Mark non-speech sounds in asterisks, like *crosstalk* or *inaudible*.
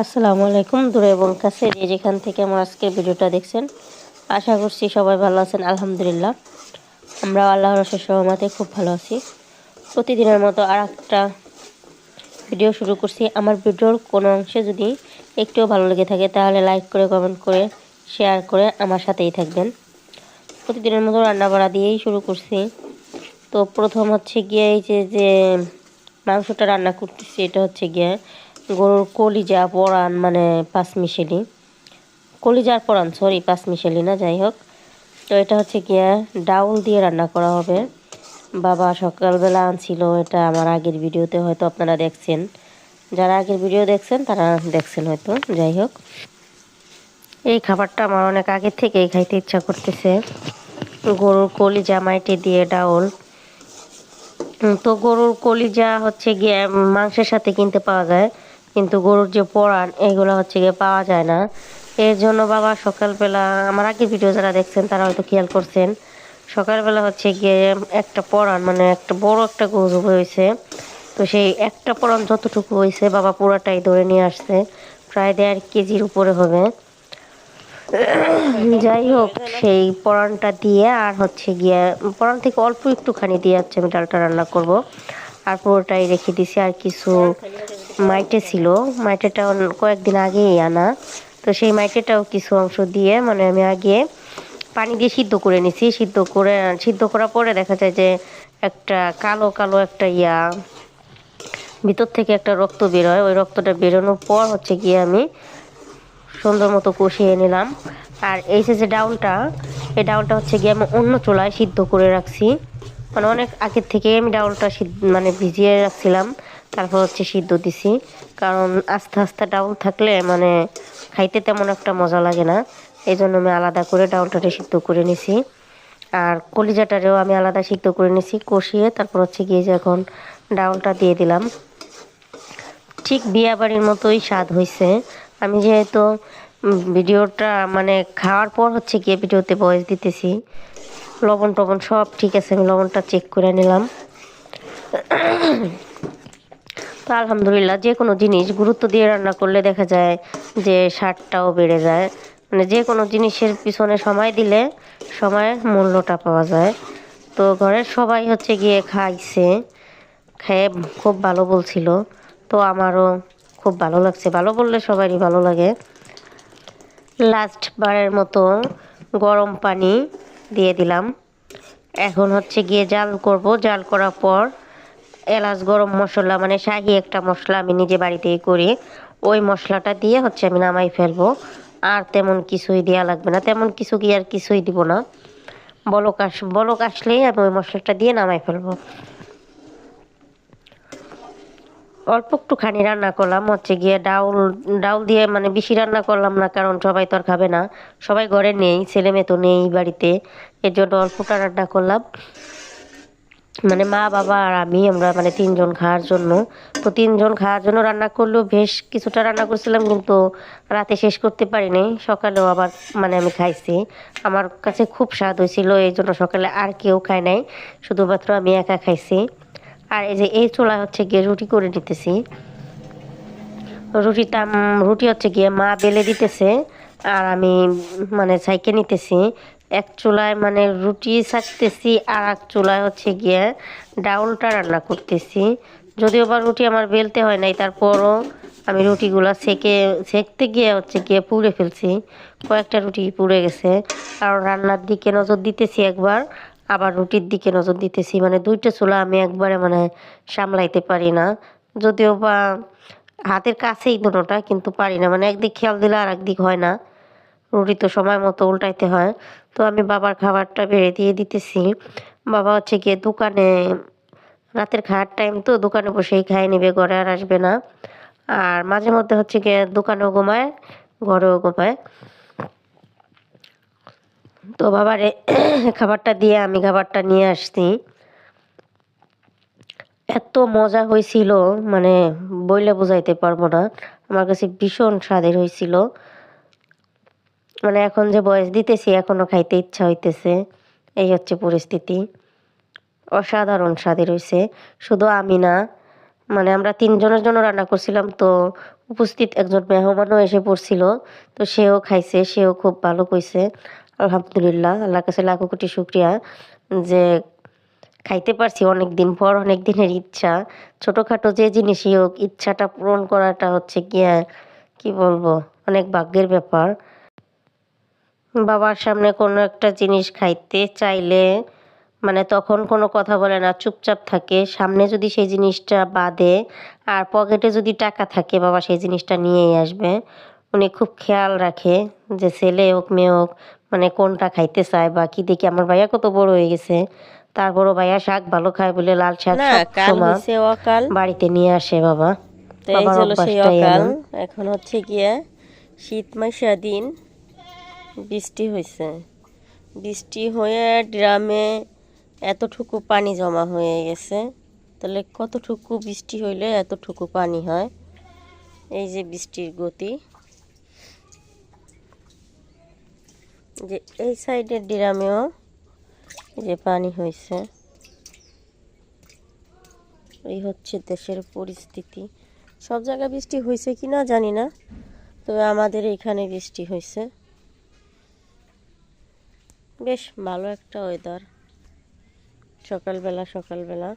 আসসালামু আলাইকুম, দূরে এবং কাছে যে যেখান থেকে আমার আজকের ভিডিওটা দেখছেন, আশা করছি সবাই ভালো আছেন, আলহামদুলিল্লাহ। আমরা আল্লাহ রসের সহমতে খুব ভালো আছি। প্রতিদিনের মতো আর একটা ভিডিও শুরু করছি। আমার ভিডিওর কোনো অংশে যদি একটুও ভালো লেগে থাকে, তাহলে লাইক করে, কমেন্ট করে, শেয়ার করে আমার সাথেই থাকবেন। প্রতিদিনের মতো রান্না বাড়া দিয়েই শুরু করছি। তো প্রথম হচ্ছে গিয়ে এই যে যে মাংসটা রান্না করতেছি, এটা হচ্ছে গিয়ে গরুর কলিজা পরান মানে পাঁচমিশেলি। কলিজার পরান সরি পাঁচমিশেলি না, যাই হোক। তো এটা হচ্ছে গিয়ে ডাউল দিয়ে রান্না করা হবে। বাবা সকালবেলা আনছিল, এটা আমার আগের ভিডিওতে হয়তো আপনারা দেখছেন। যারা আগের ভিডিও দেখছেন, তারা দেখছেন হয়তো, যাই হোক। এই খাবারটা আমার অনেক আগের থেকেই খাইতে ইচ্ছা করতেছে। গরুর কলিজা মাইটে দিয়ে ডাউল। তো গরুর কলিজা হচ্ছে গিয়ে মাংসের সাথে কিনতে পাওয়া যায়। কিন্তু গরুর যে পরাণ, এগুলো হচ্ছে গিয়ে পাওয়া যায় না। এর জন্য বাবা সকালবেলা, আমার আগের ভিডিও যারা দেখছেন, তারা হয়তো খেয়াল করছেন। সকালবেলা হচ্ছে গিয়ে একটা পরাণ মানে একটা বড় একটা গরু হয়েছে। তো সেই একটা পরাণ যতটুকু হয়েছে, বাবা পুরাটাই ধরে নিয়ে আসছে। প্রায় দেড় কেজির উপরে হবে। যাই হোক, সেই পরানটা দিয়ে আর হচ্ছে গিয়ে পরান থেকে অল্প একটুখানি দিয়ে হচ্ছে আমি ডালটা রান্না করব। আর পুরোটাই রেখে দিছি, আর কিছু মাইটে ছিল। মাইটেটা কয়েকদিন আগেই আনা। তো সেই মাইটেটাও কিছু অংশ দিয়ে মানে আমি আগে পানি দিয়ে সিদ্ধ করে নিছি। সিদ্ধ করে, সিদ্ধ করার পরে দেখা যায় যে একটা কালো কালো একটা ইয়া ভিতর থেকে একটা রক্ত বেরোয় ওই রক্তটা বেরোনোর পর হচ্ছে গিয়ে আমি সুন্দর মতো কষিয়ে নিলাম। আর এই যে ডাউলটা, এই ডাউলটা হচ্ছে গিয়ে আমি অন্য চুলায় সিদ্ধ করে রাখছি। মানে অনেক আগের থেকে আমি ডাউলটা মানে ভিজিয়ে রাখছিলাম। তারপর হচ্ছে সিদ্ধ দিছি। কারণ আস্তে আস্তে ডাউল থাকলে মানে খাইতে তেমন একটা মজা লাগে না। এই জন্য আমি আলাদা করে ডাউলটাকে সিদ্ধ করে নিছি। আর কলিজাটারেও আমি আলাদা সিদ্ধ করে নিছি, কষিয়ে তারপর হচ্ছে গিয়ে যে এখন ডাউলটা দিয়ে দিলাম। ঠিক বিয়া বাড়ির মতোই স্বাদ হয়েছে আমি যেহেতু ভিডিওটা মানে খাওয়ার পর হচ্ছে গিয়ে ভিডিওতে বয়স দিতেছি। লবণ টবণ সব ঠিক আছে, আমি লবণটা চেক করে নিলাম। তো আলহামদুলিল্লাহ, যে কোনো জিনিস গুরুত্ব দিয়ে রান্না করলে দেখা যায় যে স্বাদটাও বেড়ে যায়। মানে যে কোনো জিনিসের পিছনে সময় দিলে সময়ের মূল্যটা পাওয়া যায়। তো ঘরের সবাই হচ্ছে গিয়ে খাইছে, খেয়ে খুব ভালো বলছিল। তো আমারও খুব ভালো লাগছে, ভালো বললে সবারই ভালো লাগে। লাস্ট বারের মতো গরম পানি দিয়ে দিলাম। এখন হচ্ছে গিয়ে জাল করব, জাল করার পর এলাচ, গরম মশলা মানে শাহি একটা মশলা আমি নিজে বাড়িতেই করি। ওই মশলাটা দিয়ে হচ্ছে আমি নামাই ফেলব। আর তেমন কিছুই দেওয়া লাগবে না। তেমন কিছু কি আর কিছুই দিব না। বলক আস, বলক আসলেই আমি ওই মশলাটা দিয়ে নামাই ফেলব। অল্প একটুখানি রান্না করলাম। হচ্ছে গিয়ে ডাউল ডাউল দিয়ে মানে বেশি রান্না করলাম না, কারণ সবাই তো আর খাবে না। সবাই ঘরে নেই, ছেলে মেয়ে তো নেই বাড়িতে। এর জন্য অল্পটা রান্না করলাম। মানে মা, বাবা আর আমি, আমরা মানে তিনজন খাওয়ার জন্য। তো তিনজন খাওয়ার জন্য রান্না করলেও বেশ কিছুটা রান্না করছিলাম, কিন্তু রাতে শেষ করতে পারিনি। সকালেও আবার মানে আমি খাইছি। আমার কাছে খুব স্বাদ হয়েছিল, এই জন্য সকালে আর কেউ খায় নাই। শুধুমাত্র আমি একা খাইছি। আর এই যে এই চোলা হচ্ছে গিয়ে রুটি করে নিতেছি। রুটিটা রুটি হচ্ছে গিয়ে মা বেলে দিতেছে, আর আমি মানে সাইকে নিতেছি। এক চুলায় মানে রুটি ছাকতেছি আর এক চুলায় হচ্ছে গিয়ে ডাউলটা রান্না করতেছি। যদিও বা রুটি আমার বেলতে হয় নাই, তারপরও আমি রুটিগুলা সেকে সেকতে গিয়ে হচ্ছে গিয়ে পুড়ে ফেলছি। কয়েকটা রুটি পুড়ে গেছে। আর রান্নার দিকে নজর দিতেছি একবার, আবার রুটির দিকে নজর দিতেছি। মানে দুইটা চুলা আমি একবারে মানে সামলাইতে পারি না। যদিও বা হাতের কাছেই দুটোটা, কিন্তু পারি না। মানে একদিক খেয়াল দিলে আর একদিক হয় না। রুটি তো সময় মতো উল্টাইতে হয়। তো আমি বাবার খাবারটা বেড়ে দিয়ে দিতেছি। বাবা হচ্ছে গিয়ে দোকানে, রাতের খাওয়ার টাইম তো দোকানে বসেই খাই নেবে, ঘরে আর আসবে না। আর মাঝে মধ্যে হচ্ছে গিয়ে দোকানেও ঘুমায়, ঘরেও ঘুমায়। তো বাবারে *coughs* খাবারটা দিয়ে আমি খাবারটা নিয়ে আসছি। এত মজা হয়েছিল মানে বইলে বোঝাইতে পারব না। আমার কাছে ভীষণ স্বাদের হয়েছিল। মানে এখন যে বয়স দিতেছি এখনও খাইতে ইচ্ছা হইতেছে। এই হচ্ছে পরিস্থিতি। অসাধারণ স্বাদের হয়েছে শুধু আমি না মানে আমরা তিনজনের জন্য রান্না করছিলাম, তো উপস্থিত একজন মেহমানও এসে পড়ছিল, তো সেও খাইছে, সেও খুব ভালো কইছে। আলহামদুলিল্লাহ, আল্লাহর কাছে লাখো কোটি শুক্রিয়া যে খাইতে পারছি অনেক দিন পর অনেক দিনের ইচ্ছা। ছোটোখাটো যে জিনিসই হোক, ইচ্ছাটা পূরণ করাটা হচ্ছে গিয়া, কি বলব, অনেক ভাগ্যের ব্যাপার। বাবার সামনে কোনো একটা জিনিস খাইতে চাইলে মানে তখন কোনো কথা বলে না চুপচাপ থাকে। সামনে যদি সেই জিনিসটা বাদে আর পকেটে যদি টাকা থাকে বাবা সেই জিনিসটা নিয়েই আসবে। উনি খুব খেয়াল রাখে যে ছেলে হোক মেয়ে হোক মানে কোনটা খাইতে চায় বা কি দেখি। আমার ভাইয়া কত বড় হয়ে গেছে। তারপরও ভাইয়া শাক ভালো খায় বলে লাল শাক বাড়িতে নিয়ে আসে বাবা। এখন হচ্ছে গিয়া শীত মাসা দিন। বৃষ্টি হয়েছে বৃষ্টি হয়ে ড্রামে এতটুকু পানি জমা হয়ে গেছে। তাহলে কতটুকু বৃষ্টি হইলে এতটুকু পানি হয়? এই যে বৃষ্টির গতি। যে এই সাইডের ড্রামেও যে পানি হয়েছে এই হচ্ছে দেশের পরিস্থিতি। সব জায়গায় বৃষ্টি হয়েছে কি না জানি না, তবে আমাদের এখানে বৃষ্টি হয়েছে বেশ ভালো একটা ওয়েদার সকালবেলা সকালবেলা।